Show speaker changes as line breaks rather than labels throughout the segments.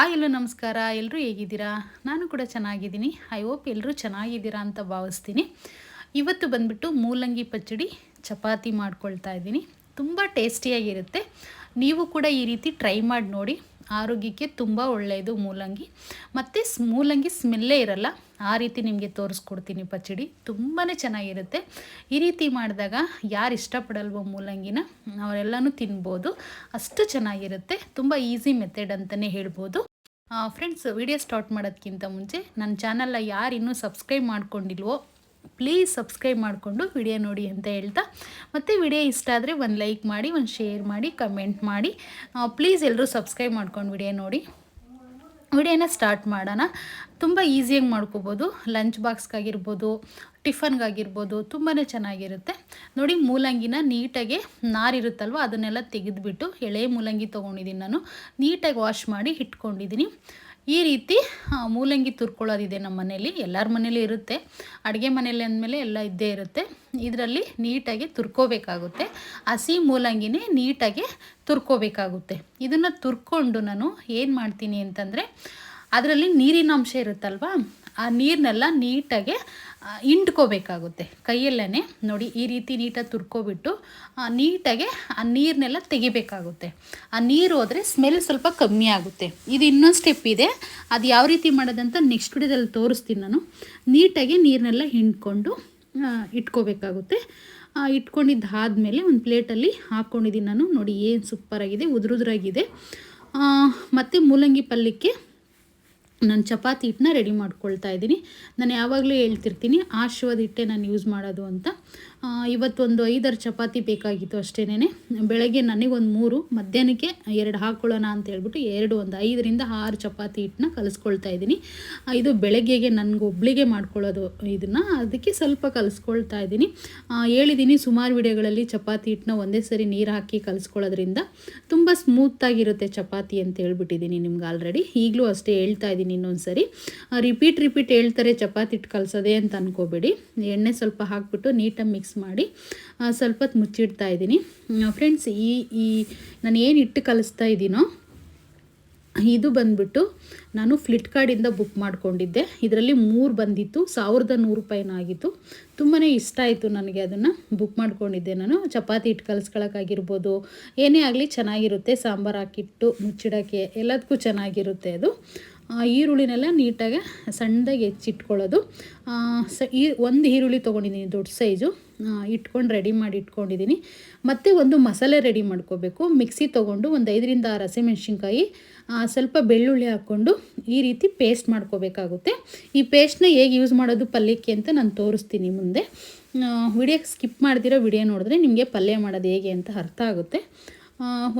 Hi ಎಲ್ಲೋ ನಮಸ್ಕಾರ. ಎಲ್ಲರೂ ಹೇಗಿದ್ದೀರಾ? ನಾನು ಕೂಡ ಚೆನ್ನಾಗಿದ್ದೀನಿ. ಐ ಹೋಪ್ ಎಲ್ಲರೂ ಚೆನ್ನಾಗಿದ್ದೀರಾ ಅಂತ ಭಾವಿಸ್ತೀನಿ. ಇವತ್ತು ಬಂದ್ಬಿಟ್ಟು ಮೂಲಂಗಿ ಪಚ್ಚಡಿ ಚಪಾತಿ ಮಾಡ್ಕೊಳ್ತಾ ಇದ್ದೀನಿ. ತುಂಬ ಟೇಸ್ಟಿಯಾಗಿರುತ್ತೆ. ನೀವು ಕೂಡ ಈ ರೀತಿ ಟ್ರೈ ಮಾಡಿ ನೋಡಿ. ಆರೋಗ್ಯಕ್ಕೆ ತುಂಬ ಒಳ್ಳೆಯದು ಮೂಲಂಗಿ. ಮತ್ತು ಮೂಲಂಗಿ ಸ್ಮೆಲ್ಲೇ ಇರಲ್ಲ. ಆ ರೀತಿ ನಿಮಗೆ ತೋರಿಸ್ಕೊಡ್ತೀನಿ ಪಚ್ಚಡಿ. ತುಂಬಾ ಚೆನ್ನಾಗಿರುತ್ತೆ. ಈ ರೀತಿ ಮಾಡಿದಾಗ ಯಾರು ಇಷ್ಟಪಡಲ್ವೋ ಮೂಲಂಗಿನ, ಅವರೆಲ್ಲನೂ ತಿನ್ಬೋದು. ಅಷ್ಟು ಚೆನ್ನಾಗಿರುತ್ತೆ. ತುಂಬ ಈಸಿ ಮೆಥಡ್ ಅಂತಲೇ ಹೇಳ್ಬೋದು. ಫ್ರೆಂಡ್ಸ್ ವಿಡಿಯೋ ಸ್ಟಾರ್ಟ್ ಮಾಡೋದಕ್ಕಿಂತ ಮುಂಚೆ ನನ್ನ ಚಾನಲ್ನ ಯಾರು ಇನ್ನೂ ಸಬ್ಸ್ಕ್ರೈಬ್ ಮಾಡ್ಕೊಂಡಿಲ್ವೋ ಪ್ಲೀಸ್ ಸಬ್ಸ್ಕ್ರೈಬ್ ಮಾಡಿಕೊಂಡು ವಿಡಿಯೋ ನೋಡಿ ಅಂತ ಹೇಳ್ತಾ. ಮತ್ತು ವಿಡಿಯೋ ಇಷ್ಟ ಆದರೆ ಒಂದು ಲೈಕ್ ಮಾಡಿ, ಒಂದು ಶೇರ್ ಮಾಡಿ ಕಮೆಂಟ್ ಮಾಡಿ. ಪ್ಲೀಸ್ ಎಲ್ಲರೂ ಸಬ್ಸ್ಕ್ರೈಬ್ ಮಾಡ್ಕೊಂಡು ವಿಡಿಯೋ ನೋಡಿ. ವಿಡಿಯೋನ ಸ್ಟಾರ್ಟ್ ಮಾಡೋಣ. ತುಂಬ ಈಸಿಯಾಗಿ ಮಾಡ್ಕೋಬೋದು. ಲಂಚ್ ಬಾಕ್ಸ್ಗಾಗಿರ್ಬೋದು ಟಿಫನ್ಗಾಗಿರ್ಬೋದು ತುಂಬಾ ಚೆನ್ನಾಗಿರುತ್ತೆ. ನೋಡಿ ಮೂಲಂಗಿನ ನೀಟಾಗಿ ನಾರಿರುತ್ತಲ್ವ, ಅದನ್ನೆಲ್ಲ ತೆಗೆದುಬಿಟ್ಟು ಎಳೆ ಮೂಲಂಗಿ ತೊಗೊಂಡಿದ್ದೀನಿ ನಾನು. ನೀಟಾಗಿ ವಾಶ್ ಮಾಡಿ ಇಟ್ಕೊಂಡಿದ್ದೀನಿ. ಈ ರೀತಿ ಮೂಲಂಗಿ ತುರ್ಕೊಳ್ಳೋದಿದೆ ನಮ್ಮ ಮನೇಲಿ, ಎಲ್ಲರ ಮನೇಲಿ ಇರುತ್ತೆ. ಅಡುಗೆ ಮನೇಲಿ ಅಂದಮೇಲೆ ಎಲ್ಲ ಇದ್ದೇ ಇರುತ್ತೆ. ಇದರಲ್ಲಿ ನೀಟಾಗಿ ತುರ್ಕೋಬೇಕಾಗುತ್ತೆ. ಹಸಿ ಮೂಲಂಗಿನೇ ನೀಟಾಗಿ ತುರ್ಕೋಬೇಕಾಗುತ್ತೆ. ಇದನ್ನು ತುರ್ಕೊಂಡು ನಾನು ಏನು ಮಾಡ್ತೀನಿ ಅಂತಂದರೆ, ಅದರಲ್ಲಿ ನೀರಿನ ಅಂಶ ಇರುತ್ತಲ್ವ ಆ ನೀರನ್ನೆಲ್ಲ ನೀಟಾಗಿ ಹಿಂಡ್ಕೋಬೇಕಾಗುತ್ತೆ ಕೈಯಲ್ಲೇ ನೋಡಿ ಈ ರೀತಿ ನೀಟಾಗಿ ತುರ್ಕೊಬಿಟ್ಟು ನೀಟಾಗಿ ಆ ನೀರನ್ನೆಲ್ಲ ತೆಗಿಬೇಕಾಗುತ್ತೆ. ಆ ನೀರು ಹೋದರೆ ಸ್ಮೆಲ್ ಸ್ವಲ್ಪ ಕಮ್ಮಿ ಆಗುತ್ತೆ. ಇದು ಇನ್ನೊಂದು ಸ್ಟೆಪ್ ಇದೆ. ಅದು ಯಾವ ರೀತಿ ಮಾಡೋದಂತ ನೆಕ್ಸ್ಟ್ ವಿಡಿಯೋದಲ್ಲಿ ತೋರಿಸ್ತೀನಿ ನಾನು. ನೀಟಾಗಿ ನೀರನ್ನೆಲ್ಲ ಹಿಂಡ್ಕೊಂಡು ಇಟ್ಕೋಬೇಕಾಗುತ್ತೆ. ಇಟ್ಕೊಂಡಿದ್ದಾದಮೇಲೆ ಒಂದು ಪ್ಲೇಟಲ್ಲಿ ಹಾಕ್ಕೊಂಡಿದ್ದೀನಿ ನಾನು. ನೋಡಿ, ಏನು ಸೂಪರಾಗಿದೆ ಉದುರುದ್ರಾಗಿದೆ. ಮತ್ತು ಮೂಲಂಗಿ ಪಲ್ಯಕ್ಕೆ ನಾನು ಚಪಾತಿ ಹಿಟ್ಟನ್ನ ರೆಡಿ ಮಾಡ್ಕೊಳ್ತಾ ಇದ್ದೀನಿ. ನಾನು ಯಾವಾಗಲೂ ಹೇಳ್ತಿರ್ತೀನಿ ಆಶ್ವದ ಹಿಟ್ಟೆ ನಾನು ಯೂಸ್ ಮಾಡೋದು ಅಂತ. ಇವತ್ತೊಂದು ಐದಾರು ಚಪಾತಿ ಬೇಕಾಗಿತ್ತು ಅಷ್ಟೇನೆ ಬೆಳಗ್ಗೆ ನನಗೊಂದು ಮೂರು, ಮಧ್ಯಾಹ್ನಕ್ಕೆ ಎರಡು ಹಾಕ್ಕೊಳ್ಳೋಣ ಅಂತ ಹೇಳ್ಬಿಟ್ಟು ಎರಡು, ಒಂದು ಐದರಿಂದ ಆರು ಚಪಾತಿ ಹಿಟ್ಟನ್ನ ಕಲಿಸ್ಕೊಳ್ತಾ ಇದ್ದೀನಿ. ಇದು ಬೆಳಗ್ಗೆಗೆ ನನಗೊಬ್ಳಿಗೆ ಮಾಡ್ಕೊಳ್ಳೋದು ಇದನ್ನು, ಅದಕ್ಕೆ ಸ್ವಲ್ಪ ಕಲಿಸ್ಕೊಳ್ತಾ ಇದ್ದೀನಿ. ಹೇಳಿದ್ದೀನಿ ಸುಮಾರು ವಿಡಿಯೋಗಳಲ್ಲಿ ಚಪಾತಿ ಹಿಟ್ಟನ್ನ ಒಂದೇ ಸರಿ ನೀರು ಹಾಕಿ ಕಲಿಸ್ಕೊಳ್ಳೋದ್ರಿಂದ ತುಂಬ ಸ್ಮೂತಾಗಿರುತ್ತೆ ಚಪಾತಿ ಅಂತ ಹೇಳ್ಬಿಟ್ಟಿದ್ದೀನಿ ನಿಮ್ಗೆ ಆಲ್ರೆಡಿ ಈಗಲೂ ಅಷ್ಟೇ ಹೇಳ್ತಾ ಇದ್ದೀನಿ ಇನ್ನೊಂದು ಸರಿ ರಿಪೀಟ್ ರಿಪೀಟ್ ಹೇಳ್ತಾರೆ ಚಪಾತಿ ಹಿಟ್ಟು ಕಲಿಸೋದೆ ಅಂತ ಅನ್ಕೋಬೇಡಿ. ಎಣ್ಣೆ ಸ್ವಲ್ಪ ಹಾಕ್ಬಿಟ್ಟು ನೀಟಾಗಿ ಮಿಕ್ಸ್ ಮಾಡಿ ಸ್ವಲ್ಪ ಹೊತ್ತು ಮುಚ್ಚಿಡ್ತಾ ಇದ್ದೀನಿ. ಫ್ರೆಂಡ್ಸ್ ಈ ಈ, ನಾನು ಏನು ಇಟ್ಟು ಕಲಿಸ್ತಾ ಇದ್ದೀನೋ ಇದು ಬಂದ್ಬಿಟ್ಟು ನಾನು ಫ್ಲಿಪ್ಕಾರ್ಟಿಂದ ಬುಕ್ ಮಾಡಿಕೊಂಡಿದ್ದೆ. ಇದರಲ್ಲಿ ಮೂರು ಬಂದಿತ್ತು, ಸಾವಿರದ ನೂರು ರೂಪಾಯಿನ ಆಗಿತ್ತು. ತುಂಬಾ ಇಷ್ಟ ಆಯಿತು ನನಗೆ ಅದನ್ನು ಬುಕ್ ಮಾಡ್ಕೊಂಡಿದ್ದೆ ನಾನು. ಚಪಾತಿ ಹಿಟ್ಟು ಕಲಿಸ್ಕೊಳಕ್ಕಾಗಿರ್ಬೋದು ಏನೇ ಆಗಲಿ ಚೆನ್ನಾಗಿರುತ್ತೆ. ಸಾಂಬಾರು ಹಾಕಿಟ್ಟು ಮುಚ್ಚಿಡೋಕ್ಕೆ ಎಲ್ಲದಕ್ಕೂ ಚೆನ್ನಾಗಿರುತ್ತೆ ಅದು. ಈರುಳ್ಳಿನೆಲ್ಲ ನೀಟಾಗಿ ಸಣ್ಣದಾಗಿ ಹೆಚ್ಚಿಟ್ಕೊಳ್ಳೋದು. ಸ, ಈ ಒಂದು ಈರುಳ್ಳಿ ತೊಗೊಂಡಿದ್ದೀನಿ, ದೊಡ್ಡ ಸೈಜು. ಇಟ್ಕೊಂಡು ರೆಡಿ ಮಾಡಿ ಇಟ್ಕೊಂಡಿದ್ದೀನಿ. ಮತ್ತು ಒಂದು ಮಸಾಲೆ ರೆಡಿ ಮಾಡ್ಕೋಬೇಕು. ಮಿಕ್ಸಿ ತೊಗೊಂಡು ಒಂದು ಐದರಿಂದ ಆರು ಹಸಿಮೆಣ್ಸಿನ್ಕಾಯಿ ಸ್ವಲ್ಪ ಬೆಳ್ಳುಳ್ಳಿ ಹಾಕ್ಕೊಂಡು ಈ ರೀತಿ ಪೇಸ್ಟ್ ಮಾಡ್ಕೋಬೇಕಾಗುತ್ತೆ. ಈ ಪೇಸ್ಟ್ನ ಹೇಗೆ ಯೂಸ್ ಮಾಡೋದು ಪಲ್ಯಕ್ಕೆ ಅಂತ ನಾನು ತೋರಿಸ್ತೀನಿ ಮುಂದೆ. ವಿಡಿಯೋ ಸ್ಕಿಪ್ ಮಾಡ್ದಿರೋ ವಿಡಿಯೋ ನೋಡಿದ್ರೆ ನಿಮಗೆ ಪಲ್ಯ ಮಾಡೋದು ಹೇಗೆ ಅಂತ ಅರ್ಥ ಆಗುತ್ತೆ.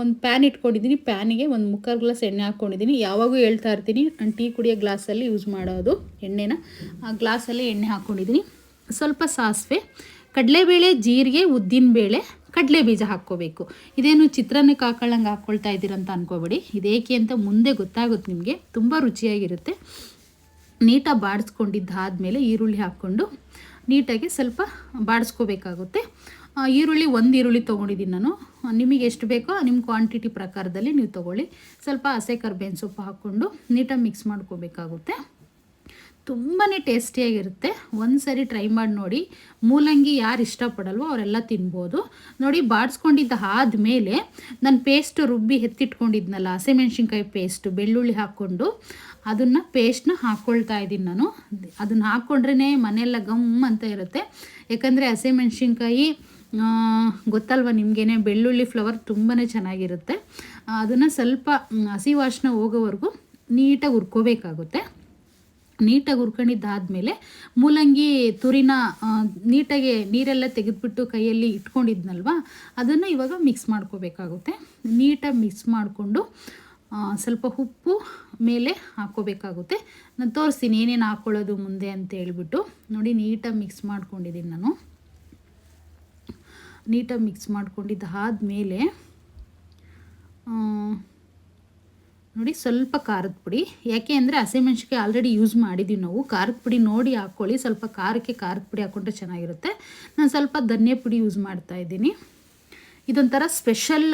ಒಂದು ಪ್ಯಾನ್ ಇಟ್ಕೊಂಡಿದ್ದೀನಿ ಪ್ಯಾನಿಗೆ ಒಂದು ಮುಕ್ಕಾಲು ಗ್ಲಾಸ್ ಎಣ್ಣೆ ಹಾಕ್ಕೊಂಡಿದ್ದೀನಿ ಯಾವಾಗೂ ಹೇಳ್ತಾ ಇರ್ತೀನಿ, ನಾನು ಟೀ ಕುಡಿಯೋ ಗ್ಲಾಸಲ್ಲಿ ಯೂಸ್ ಮಾಡೋದು ಎಣ್ಣೆನ. ಆ ಗ್ಲಾಸಲ್ಲಿ ಎಣ್ಣೆ ಹಾಕ್ಕೊಂಡಿದ್ದೀನಿ ಸ್ವಲ್ಪ ಸಾಸಿವೆ, ಕಡಲೆಬೇಳೆ, ಜೀರಿಗೆ ಉದ್ದಿನಬೇಳೆ ಕಡಲೆ ಬೀಜ ಹಾಕ್ಕೋಬೇಕು. ಇದೇನು ಚಿತ್ರಾನ್ನಕ್ಕೆ ಹಾಕೊಳ್ಳಂಗೆ ಹಾಕ್ಕೊಳ್ತಾ ಇದ್ದೀರಂತ ಅನ್ಕೋಬೇಡಿ. ಇದೇಕೆ ಅಂತ ಮುಂದೆ ಗೊತ್ತಾಗುತ್ತೆ ನಿಮಗೆ. ತುಂಬ ರುಚಿಯಾಗಿರುತ್ತೆ. ನೀಟಾಗಿ ಬಾಡಿಸ್ಕೊಂಡಿದ್ದಾದಮೇಲೆ ಈರುಳ್ಳಿ ಹಾಕ್ಕೊಂಡು ನೀಟಾಗಿ ಸ್ವಲ್ಪ ಬಾಡಿಸ್ಕೋಬೇಕಾಗುತ್ತೆ. ಈರುಳ್ಳಿ ಒಂದು ಈರುಳ್ಳಿ ತೊಗೊಂಡಿದ್ದೀನಿ ನಾನು. ನಿಮಗೆ ಎಷ್ಟು ಬೇಕೋ ನಿಮ್ಮ ಕ್ವಾಂಟಿಟಿ ಪ್ರಕಾರದಲ್ಲಿ ನೀವು ತೊಗೊಳ್ಳಿ. ಸ್ವಲ್ಪ ಹಸೆ ಕರ್ಬೇವಿನ ಸೊಪ್ಪು ಹಾಕ್ಕೊಂಡು ನೀಟಾಗಿ ಮಿಕ್ಸ್ ಮಾಡ್ಕೋಬೇಕಾಗುತ್ತೆ. ತುಂಬಾ ಟೇಸ್ಟಿಯಾಗಿರುತ್ತೆ. ಒಂದು ಸರಿ ಟ್ರೈ ಮಾಡಿ ನೋಡಿ. ಮೂಲಂಗಿ ಯಾರು ಇಷ್ಟಪಡಲ್ವೋ ಅವರೆಲ್ಲ ತಿನ್ಬೋದು. ನೋಡಿ, ಬಾಡಿಸ್ಕೊಂಡಿದ್ದ ಆದಮೇಲೆ ನಾನು ಪೇಸ್ಟ್ ರುಬ್ಬಿ ಎತ್ತಿಟ್ಕೊಂಡಿದ್ನಲ್ಲ, ಹಸಿಮೆಣ್ಸಿನ್ಕಾಯಿ ಪೇಸ್ಟು ಬೆಳ್ಳುಳ್ಳಿ ಹಾಕ್ಕೊಂಡು ಅದನ್ನು ಪೇಸ್ಟ್ನ ಹಾಕ್ಕೊಳ್ತಾ ಇದ್ದೀನಿ ನಾನು. ಅದನ್ನು ಹಾಕ್ಕೊಂಡ್ರೇ ಮನೆಯೆಲ್ಲ ಗಮ್ ಅಂತ ಇರುತ್ತೆ. ಯಾಕಂದರೆ ಹಸಿಮೆಣ್ಸಿನ್ಕಾಯಿ ಗೊತ್ತಲ್ವ, ನಿಮಗೇನೆ ಬೆಳ್ಳುಳ್ಳಿ ಫ್ಲವರ್ ತುಂಬಾ ಚೆನ್ನಾಗಿರುತ್ತೆ. ಅದನ್ನು ಸ್ವಲ್ಪ ಹಸಿ ವಾಸನ ಹೋಗೋವರೆಗೂ ನೀಟಾಗಿ ಹುರ್ಕೋಬೇಕಾಗುತ್ತೆ. ನೀಟಾಗಿ ಹುರ್ಕೊಂಡಿದ್ದಾದಮೇಲೆ ಮೂಲಂಗಿ, ತುರಿನ ನೀಟಾಗಿ ನೀರೆಲ್ಲ ತೆಗೆದುಬಿಟ್ಟು ಕೈಯಲ್ಲಿ ಇಟ್ಕೊಂಡಿದ್ನಲ್ವ, ಅದನ್ನು ಇವಾಗ ಮಿಕ್ಸ್ ಮಾಡ್ಕೋಬೇಕಾಗುತ್ತೆ. ನೀಟಾಗಿ ಮಿಕ್ಸ್ ಮಾಡಿಕೊಂಡು ಸ್ವಲ್ಪ ಉಪ್ಪು ಮೇಲೆ ಹಾಕ್ಕೋಬೇಕಾಗುತ್ತೆ. ನಾನು ತೋರಿಸ್ತೀನಿ, ಏನೇನು ಹಾಕ್ಕೊಳ್ಳೋದು ಮುಂದೆ ಅಂತ ಹೇಳ್ಬಿಟ್ಟು. ನೋಡಿ, ನೀಟಾಗಿ ಮಿಕ್ಸ್ ಮಾಡ್ಕೊಂಡಿದ್ದೀನಿ ನಾನು. ನೀಟಾಗಿ ಮಿಕ್ಸ್ ಮಾಡ್ಕೊಂಡಿದ್ದಾದಮೇಲೆ ನೋಡಿ ಸ್ವಲ್ಪ ಖಾರದ ಪುಡಿ. ಯಾಕೆ ಅಂದರೆ ಹಸಿಮೆಣ್ಸಿಕಾಯಿ ಆಲ್ರೆಡಿ ಯೂಸ್ ಮಾಡಿದ್ದೀವಿ ನಾವು. ಖಾರದ ಪುಡಿ ನೋಡಿ ಹಾಕ್ಕೊಳ್ಳಿ ಸ್ವಲ್ಪ ಖಾರಕ್ಕೆ ಖಾರದ ಪುಡಿ ಹಾಕ್ಕೊಂಡ್ರೆ ಚೆನ್ನಾಗಿರುತ್ತೆ. ನಾನು ಸ್ವಲ್ಪ ಧನ್ಯ ಪುಡಿ ಯೂಸ್ ಮಾಡ್ತಾ ಇದ್ದೀನಿ. ಇದೊಂಥರ ಸ್ಪೆಷಲ್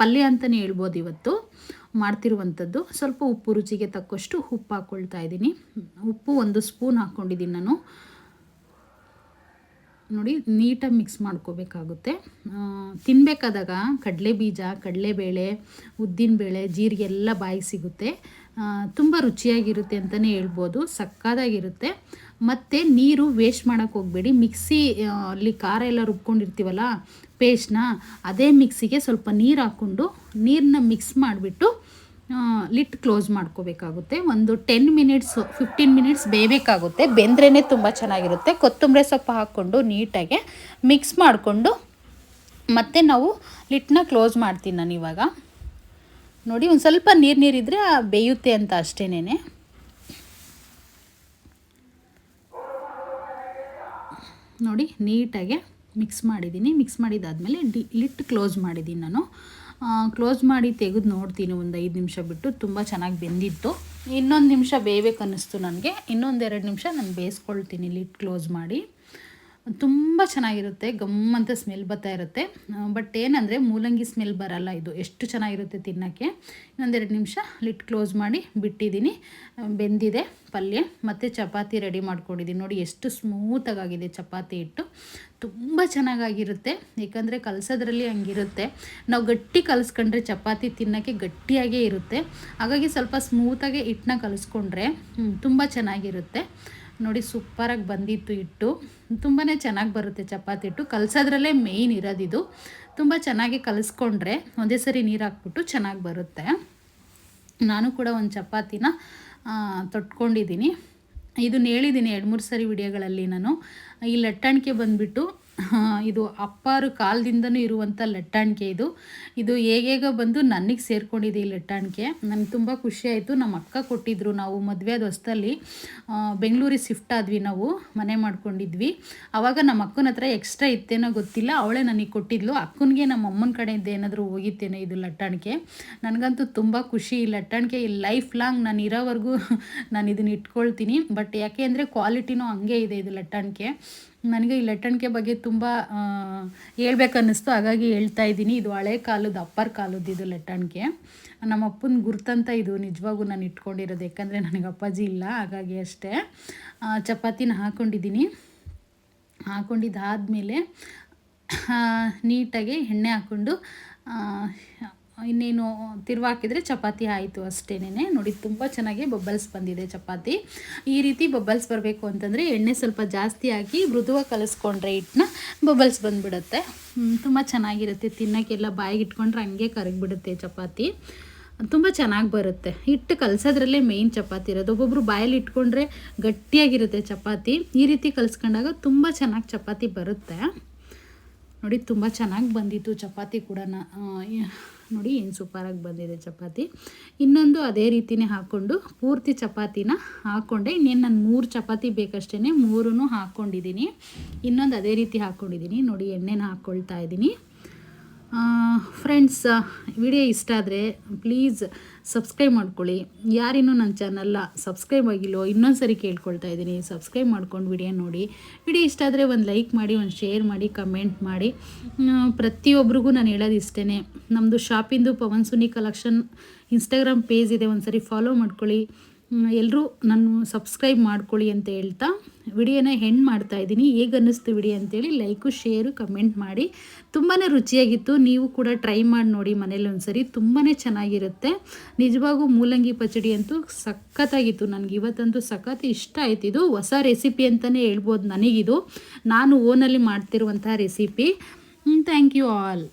ಪಲ್ಯ ಅಂತಲೇ ಹೇಳ್ಬೋದು ಇವತ್ತು. ಮಾಡ್ತಿರುವಂಥದ್ದು. ಸ್ವಲ್ಪ ಉಪ್ಪು ರುಚಿಗೆ ತಕ್ಕಷ್ಟು ಉಪ್ಪು ಹಾಕ್ಕೊಳ್ತಾ ಇದ್ದೀನಿ. ಉಪ್ಪು ಒಂದು ಸ್ಪೂನ್ ಹಾಕ್ಕೊಂಡಿದ್ದೀನಿ ನಾನು. ನೋಡಿ, ನೀಟಾಗಿ ಮಿಕ್ಸ್ ಮಾಡ್ಕೋಬೇಕಾಗುತ್ತೆ. ತಿನ್ನಬೇಕಾದಾಗ ಕಡಲೆ ಬೀಜ ಕಡಲೆಬೇಳೆ, ಉದ್ದಿನಬೇಳೆ ಜೀರಿಗೆ ಎಲ್ಲ ಬಾಯಿ ಸಿಗುತ್ತೆ. ತುಂಬ ರುಚಿಯಾಗಿರುತ್ತೆ ಅಂತಲೇ ಹೇಳ್ಬೋದು ಸಕ್ಕದಾಗಿರುತ್ತೆ ಮತ್ತು ನೀರು ವೇಸ್ಟ್ ಮಾಡೋಕ್ಕೆ ಹೋಗಬೇಡಿ. ಮಿಕ್ಸಿ ಅಲ್ಲಿ ಖಾರ ಎಲ್ಲ ರುಬ್ಕೊಂಡಿರ್ತೀವಲ್ಲ, ಪೇಸ್ಟ್ನ, ಅದೇ ಮಿಕ್ಸಿಗೆ ಸ್ವಲ್ಪ ನೀರು ಹಾಕ್ಕೊಂಡು ನೀರನ್ನ ಮಿಕ್ಸ್ ಮಾಡಿಬಿಟ್ಟು ಲಿಟ್ ಕ್ಲೋಸ್ ಮಾಡ್ಕೋಬೇಕಾಗುತ್ತೆ. ಒಂದು ಟೆನ್ ಮಿನಿಟ್ಸು, ಫಿಫ್ಟೀನ್ ಮಿನಿಟ್ಸ್ ಬೇಯಬೇಕಾಗುತ್ತೆ. ಬೆಂದ್ರೇ ತುಂಬ ಚೆನ್ನಾಗಿರುತ್ತೆ. ಕೊತ್ತಂಬರಿ ಸೊಪ್ಪು ಹಾಕ್ಕೊಂಡು ನೀಟಾಗಿ ಮಿಕ್ಸ್ ಮಾಡಿಕೊಂಡು ಮತ್ತೆ ನಾವು ಲಿಟ್ನ ಕ್ಲೋಸ್ ಮಾಡ್ತೀನಿ ನಾನು ಇವಾಗ. ನೋಡಿ, ಒಂದು ಸ್ವಲ್ಪ ನೀರು ನೀರಿದ್ರೆ ಬೇಯುತ್ತೆ ಅಂತ ಅಷ್ಟೇನೆ ನೋಡಿ, ನೀಟಾಗೆ ಮಿಕ್ಸ್ ಮಾಡಿದ್ದೀನಿ. ಮಿಕ್ಸ್ ಮಾಡಿದಾದಮೇಲೆ ಡಿ, ಲಿಟ್ ಕ್ಲೋಸ್ ಮಾಡಿದ್ದೀನಿ ನಾನು. ಕ್ಲೋಸ್ ಮಾಡಿ ತೆಗೆದು ನೋಡ್ತೀನಿ ಒಂದು ಐದು ನಿಮಿಷ ಬಿಟ್ಟು ತುಂಬ ಚೆನ್ನಾಗಿ ಬೆಂದಿತ್ತು. ಇನ್ನೊಂದು ನಿಮಿಷ ಬೇಯಬೇಕು ಅನ್ನಿಸ್ತು ನನಗೆ ಇನ್ನೊಂದೆರಡು ನಿಮಿಷ ನಾನು ಬೇಯಿಸ್ಕೊಳ್ತೀನಿ ಲಿಟ್ ಕ್ಲೋಸ್ ಮಾಡಿ. ತುಂಬ ಚೆನ್ನಾಗಿರುತ್ತೆ, ಗಮ್ಮಂತ ಸ್ಮೆಲ್ ಬರ್ತಾ ಇರುತ್ತೆ. ಬಟ್ ಏನಂದರೆ ಮೂಲಂಗಿ ಸ್ಮೆಲ್ ಬರಲ್ಲ ಇದು. ಎಷ್ಟು ಚೆನ್ನಾಗಿರುತ್ತೆ ತಿನ್ನೋಕ್ಕೆ. ಇನ್ನೊಂದೆರಡು ನಿಮಿಷ ಲಿಟ್ ಕ್ಲೋಸ್ ಮಾಡಿ ಬಿಟ್ಟಿದ್ದೀನಿ. ಬೆಂದಿದೆ ಪಲ್ಯ, ಮತ್ತು ಚಪಾತಿ ರೆಡಿ ಮಾಡ್ಕೊಂಡಿದ್ದೀನಿ. ನೋಡಿ ಎಷ್ಟು ಸ್ಮೂತಾಗಿದೆ ಚಪಾತಿ ಹಿಟ್ಟು. ತುಂಬ ಚೆನ್ನಾಗಾಗಿರುತ್ತೆ. ಏಕೆಂದರೆ ಕಲಸೋದ್ರಲ್ಲಿ ಹಂಗಿರುತ್ತೆ. ನಾವು ಗಟ್ಟಿ ಕಲಸ್ಕೊಂಡ್ರೆ ಚಪಾತಿ ತಿನ್ನೋಕ್ಕೆ ಗಟ್ಟಿಯಾಗೇ ಇರುತ್ತೆ. ಹಾಗಾಗಿ ಸ್ವಲ್ಪ ಸ್ಮೂತಾಗೆ ಹಿಟ್ಟನ್ನ ಕಲಿಸ್ಕೊಂಡ್ರೆ ತುಂಬ ಚೆನ್ನಾಗಿರುತ್ತೆ. ನೋಡಿ ಸೂಪರಾಗಿ ಬಂದಿತ್ತು ಹಿಟ್ಟು. ತುಂಬಾ ಚೆನ್ನಾಗಿ ಬರುತ್ತೆ ಚಪಾತಿ ಹಿಟ್ಟು. ಕಲಸೋದ್ರಲ್ಲೇ ಮೇಯ್ನ್ ಇರೋದಿದು. ತುಂಬ ಚೆನ್ನಾಗಿ ಕಲಿಸ್ಕೊಂಡ್ರೆ ಒಂದೇ ಸರಿ ನೀರು ಹಾಕ್ಬಿಟ್ಟು ಚೆನ್ನಾಗಿ ಬರುತ್ತೆ. ನಾನು ಕೂಡ ಒಂದು ಚಪಾತಿನ ತೊಟ್ಕೊಂಡಿದ್ದೀನಿ. ಇದನ್ನ ಹೇಳಿದ್ದೀನಿ ಎರಡು ಮೂರು ಸರಿ ವಿಡಿಯೋಗಳಲ್ಲಿ ನಾನು. ಈ ಲಟ್ಟಣಿಕೆ ಬಂದುಬಿಟ್ಟು ಇದು ಅಪ್ಪಾರು ಕಾಲದಿಂದನೂ ಇರುವಂಥ ಲಟ್ಟಾಣಿಕೆ ಇದು. ಇದು ಹೇಗೇಗ ಬಂದು ನನಗೆ ಸೇರ್ಕೊಂಡಿದೆ ಈ ಲಟ್ಟಾಣಿಕೆ. ನನಗೆ ತುಂಬ ಖುಷಿಯಾಯಿತು ನಮ್ಮ ಅಕ್ಕ ಕೊಟ್ಟಿದ್ದರು ನಾವು ಮದುವೆ ಆದ ಹೊಸ್ತಲ್ಲಿ ಬೆಂಗಳೂರಿಗೆ ಶಿಫ್ಟ್ ಆದ್ವಿ ನಾವು, ಮನೆ ಮಾಡ್ಕೊಂಡಿದ್ವಿ. ಆವಾಗ ನಮ್ಮ ಅಕ್ಕನ ಹತ್ರ ಎಕ್ಸ್ಟ್ರಾ ಇತ್ತೇನೋ ಗೊತ್ತಿಲ್ಲ. ಅವಳೇ ನನಗೆ ಕೊಟ್ಟಿದ್ಲು. ಅಕ್ಕನಿಗೆ ನಮ್ಮ ಅಮ್ಮನ ಕಡೆಯಿಂದ ಏನಾದರೂ ಹೋಗಿತ್ತೇನೋ ಇದು ಲಟ್ಟಾಣಿಕೆ. ನನಗಂತೂ ತುಂಬ ಖುಷಿ ಈ ಲಟ್ಟಾಣಿಕೆ. ಲೈಫ್ ಲಾಂಗ್ ನಾನು ಇರೋವರೆಗೂ ನಾನು ಇದನ್ನ ಇಟ್ಕೊಳ್ತೀನಿ. ಬಟ್ ಯಾಕೆ ಅಂದರೆ ಕ್ವಾಲಿಟಿನೂ ಹಂಗೆ ಇದೆ ಇದು ಲಟ್ಟಾಣಿಕೆ. ನನಗೆ ಈ ಲಟ್ಟಣಿಗೆ ಬಗ್ಗೆ ತುಂಬ ಹೇಳ್ಬೇಕನ್ನಿಸ್ತು. ಹಾಗಾಗಿ ಹೇಳ್ತಾ ಇದ್ದೀನಿ. ಇದು ಹಳೆ ಕಾಲದ ಅಪ್ಪರ್ ಕಾಲದ್ದು ಇದು ಲಟ್ಟಣಿಗೆ ನಮ್ಮ ಅಪ್ಪನ ಗುರ್ತಂತ ಇದು ನಿಜವಾಗೂ ನಾನು ಇಟ್ಕೊಂಡಿರೋದು. ಯಾಕಂದರೆ ನನಗೆ ಅಪ್ಪಾಜಿ ಇಲ್ಲ. ಹಾಗಾಗಿ ಅಷ್ಟೇ. ಚಪಾತಿನ ಹಾಕ್ಕೊಂಡಿದ್ದೀನಿ ಹಾಕ್ಕೊಂಡಿದ್ದಾದಮೇಲೆ ನೀಟಾಗಿ ಎಣ್ಣೆ ಹಾಕ್ಕೊಂಡು ಇನ್ನೇನು ತಿರುವಾಕಿದ್ರೆ ಚಪಾತಿ ಆಯಿತು ಅಷ್ಟೇನೆ ನೋಡಿ, ತುಂಬ ಚೆನ್ನಾಗಿ ಬಬ್ಬಲ್ಸ್ ಬಂದಿದೆ ಚಪಾತಿ. ಈ ರೀತಿ ಬಬ್ಬಲ್ಸ್ ಬರಬೇಕು ಅಂತಂದರೆ ಎಣ್ಣೆ ಸ್ವಲ್ಪ ಜಾಸ್ತಿ ಹಾಕಿ ಮೃದುವಾಗಿ ಕಲಿಸ್ಕೊಂಡ್ರೆ ಹಿಟ್ಟನ್ನ ಬಬ್ಬಲ್ಸ್ ಬಂದುಬಿಡುತ್ತೆ. ತುಂಬ ಚೆನ್ನಾಗಿರುತ್ತೆ. ತಿನ್ನೋಕ್ಕೆಲ್ಲ ಬಾಯಿಗೆ ಇಟ್ಕೊಂಡ್ರೆ ಹಂಗೆ ಕರಗಿಬಿಡುತ್ತೆ ಚಪಾತಿ. ತುಂಬ ಚೆನ್ನಾಗಿ ಬರುತ್ತೆ. ಹಿಟ್ಟು ಕಲಸೋದ್ರಲ್ಲೇ ಮೇಯ್ನ್ ಚಪಾತಿ ಇರೋದು. ಒಬ್ಬೊಬ್ರು ಬಾಯಲ್ಲಿ ಇಟ್ಕೊಂಡ್ರೆ ಗಟ್ಟಿಯಾಗಿರುತ್ತೆ ಚಪಾತಿ. ಈ ರೀತಿ ಕಲಿಸ್ಕೊಂಡಾಗ ತುಂಬ ಚೆನ್ನಾಗಿ ಚಪಾತಿ ಬರುತ್ತೆ. ನೋಡಿ, ತುಂಬ ಚೆನ್ನಾಗಿ ಬಂದಿತ್ತು ಚಪಾತಿ ಕೂಡ ನೋಡಿ ಏನು ಸೂಪರಾಗಿ ಬಂದಿದೆ ಚಪಾತಿ. ಇನ್ನೊಂದು ಅದೇ ರೀತಿಯೇ ಹಾಕ್ಕೊಂಡು ಪೂರ್ತಿ ಚಪಾತಿನ ಹಾಕ್ಕೊಂಡೆ. ಇನ್ನೇನು ನಾನು ಮೂರು ಚಪಾತಿ ಬೇಕಷ್ಟೇ ಮೂರೂ ಹಾಕ್ಕೊಂಡಿದ್ದೀನಿ ಇನ್ನೊಂದು ಅದೇ ರೀತಿ ಹಾಕ್ಕೊಂಡಿದ್ದೀನಿ ನೋಡಿ ಎಣ್ಣೆನ ಹಾಕ್ಕೊಳ್ತಾ ಇದ್ದೀನಿ ಫ್ರೆಂಡ್ಸ್ ವಿಡಿಯೋ ಇಷ್ಟ ಆದರೆ ಪ್ಲೀಸ್ ಸಬ್ಸ್ಕ್ರೈಬ್ ಮಾಡ್ಕೊಳ್ಳಿ. ಯಾರಿನ್ನೂ ನನ್ನ ಚಾನಲ್ಲ ಸಬ್ಸ್ಕ್ರೈಬ್ ಆಗಿಲ್ಲೋ ಇನ್ನೊಂದು ಸರಿ ಕೇಳ್ಕೊಳ್ತಾ ಇದ್ದೀನಿ. ಸಬ್ಸ್ಕ್ರೈಬ್ ಮಾಡ್ಕೊಂಡು ವಿಡಿಯೋ ನೋಡಿ. ವಿಡಿಯೋ ಇಷ್ಟ ಆದರೆ ಒಂದು ಲೈಕ್ ಮಾಡಿ, ಒಂದು ಶೇರ್ ಮಾಡಿ, ಕಮೆಂಟ್ ಮಾಡಿ. ಪ್ರತಿಯೊಬ್ಬರಿಗೂ ನಾನು ಹೇಳೋದು ಇಷ್ಟೇ ನಮ್ಮದು ಶಾಪಿಂದು Pavan Suni collection Instagram page ಇದೆ. ಒಂದು ಸರಿ ಫಾಲೋ ಮಾಡ್ಕೊಳ್ಳಿ. ಎಲ್ಲರೂ ನಾನು ಸಬ್ಸ್ಕ್ರೈಬ್ ಮಾಡ್ಕೊಳ್ಳಿ ಅಂತ ಹೇಳ್ತಾ ವಿಡಿಯೋನ ಹೆಣ್ಣು ಮಾಡ್ತಾ ಇದ್ದೀನಿ. ಹೇಗೆ ಅನ್ನಿಸ್ತು ವಿಡಿಯೋ ಅಂತೇಳಿ ಲೈಕು ಶೇರು ಕಮೆಂಟ್ ಮಾಡಿ. ತುಂಬಾ ರುಚಿಯಾಗಿತ್ತು. ನೀವು ಕೂಡ ಟ್ರೈ ಮಾಡಿ ನೋಡಿ ಮನೇಲಿ ಒಂದ್ಸರಿ. ತುಂಬಾ ಚೆನ್ನಾಗಿರುತ್ತೆ. ನಿಜವಾಗೂ ಮೂಲಂಗಿ ಪಚಡಿ ಅಂತೂ ಸಖತ್ತಾಗಿತ್ತು. ನನಗೆ ಇವತ್ತಂತೂ ಸಖತ್ ಇಷ್ಟ ಆಯ್ತು. ಇದು ಹೊಸ ರೆಸಿಪಿ ಅಂತಲೇ ಹೇಳ್ಬೋದು ನನಗಿದು. ನಾನು ಓನಲ್ಲಿ ಮಾಡ್ತಿರುವಂತಹ ರೆಸಿಪಿ ಥ್ಯಾಂಕ್ ಯು ಆಲ್